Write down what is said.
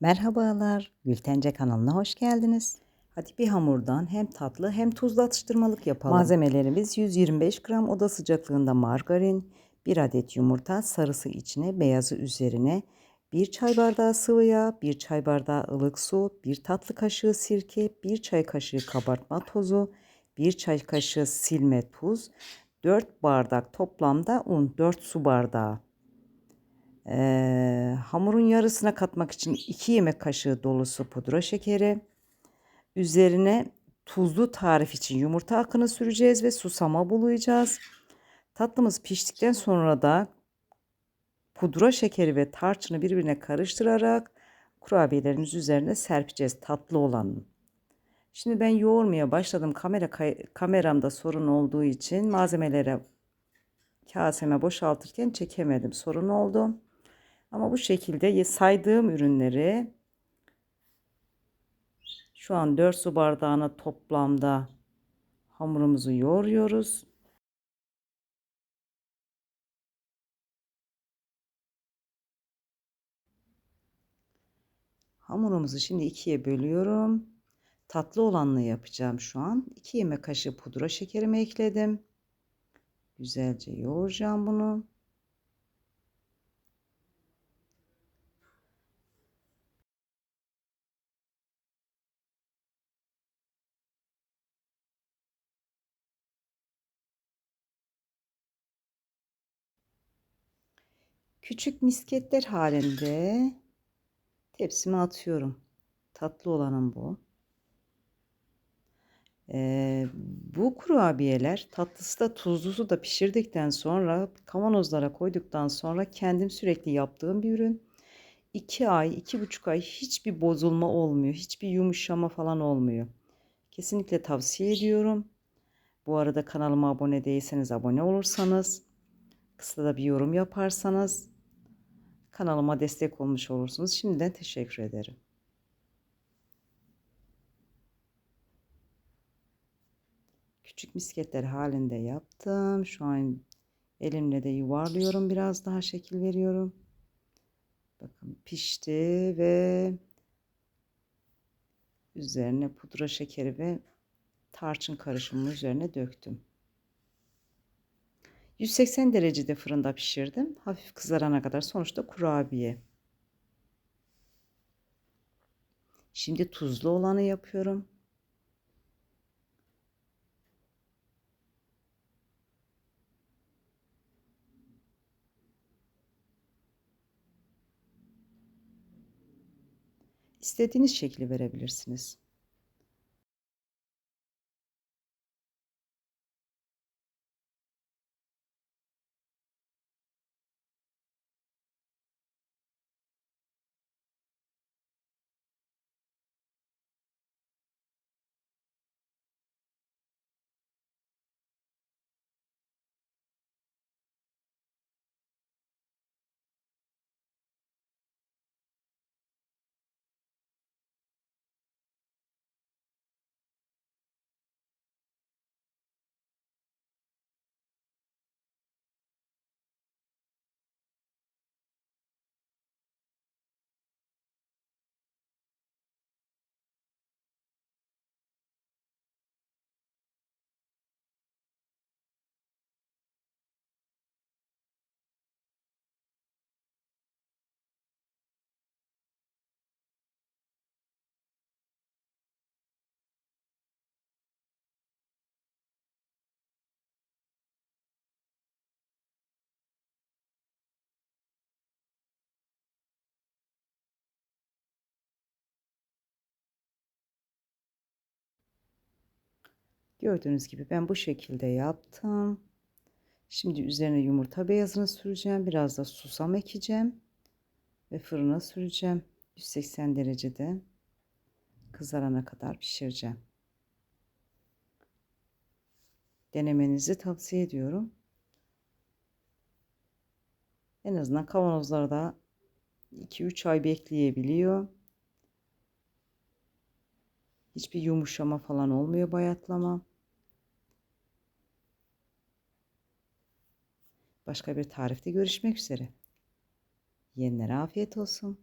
Merhabalar, Gültence kanalına hoş geldiniz. Hadi bir hamurdan hem tatlı hem tuzlu atıştırmalık yapalım. Malzemelerimiz 125 gram oda sıcaklığında margarin, 1 adet yumurta, sarısı içine, beyazı üzerine, 1 çay bardağı sıvı yağ, 1 çay bardağı ılık su, 1 tatlı kaşığı sirke, 1 çay kaşığı kabartma tozu, 1 çay kaşığı silme tuz, 4 bardak toplamda un, 4 su bardağı. Ee, hamurun yarısına katmak için 2 yemek kaşığı dolusu pudra şekeri. Üzerine tuzlu tarif için yumurta akını süreceğiz ve susama bulayacağız. Tatlımız piştikten sonra da pudra şekeri ve tarçını birbirine karıştırarak kurabiyelerimiz üzerine serpeceğiz tatlı olanı. Şimdi ben yoğurmaya başladım. Kamera kameramda sorun olduğu için malzemelere kaseme boşaltırken çekemedim. Sorun oldu. Ama bu şekilde saydığım ürünleri şu an 4 su bardağına toplamda hamurumuzu yoğuruyoruz. Hamurumuzu şimdi ikiye bölüyorum. Tatlı olanla yapacağım şu an. 2 yemek kaşığı pudra şekerimi ekledim. Güzelce yoğuracağım bunu. Küçük misketler halinde tepsime atıyorum. Tatlı olanım bu. Ee, bu kurabiyeler tatlısı da tuzlusu da pişirdikten sonra kavanozlara koyduktan sonra kendim sürekli yaptığım bir ürün. 2 ay, iki buçuk ay hiçbir bozulma olmuyor. Hiçbir yumuşama falan olmuyor. Kesinlikle tavsiye ediyorum. Bu arada kanalıma abone değilseniz abone olursanız, kısa da bir yorum yaparsanız kanalıma destek olmuş olursunuz. Şimdiden teşekkür ederim. Küçük misketler halinde yaptım. Şu an elimle de yuvarlıyorum. Biraz daha şekil veriyorum. Bakın pişti ve üzerine pudra şekeri ve tarçın karışımını üzerine döktüm. 180 derecede fırında pişirdim. Hafif kızarana kadar sonuçta kurabiye. Şimdi tuzlu olanı yapıyorum. İstediğiniz şekli verebilirsiniz. Gördüğünüz gibi ben bu şekilde yaptım. Şimdi üzerine yumurta beyazını süreceğim. Biraz da susam ekeceğim. Ve fırına süreceğim. 180 derecede kızarana kadar pişireceğim. Denemenizi tavsiye ediyorum. En azından kavanozlarda 2-3 ay bekleyebiliyor. Hiçbir yumuşama falan olmuyor bayatlama. Başka bir tarifte görüşmek üzere. Yiyenlere afiyet olsun.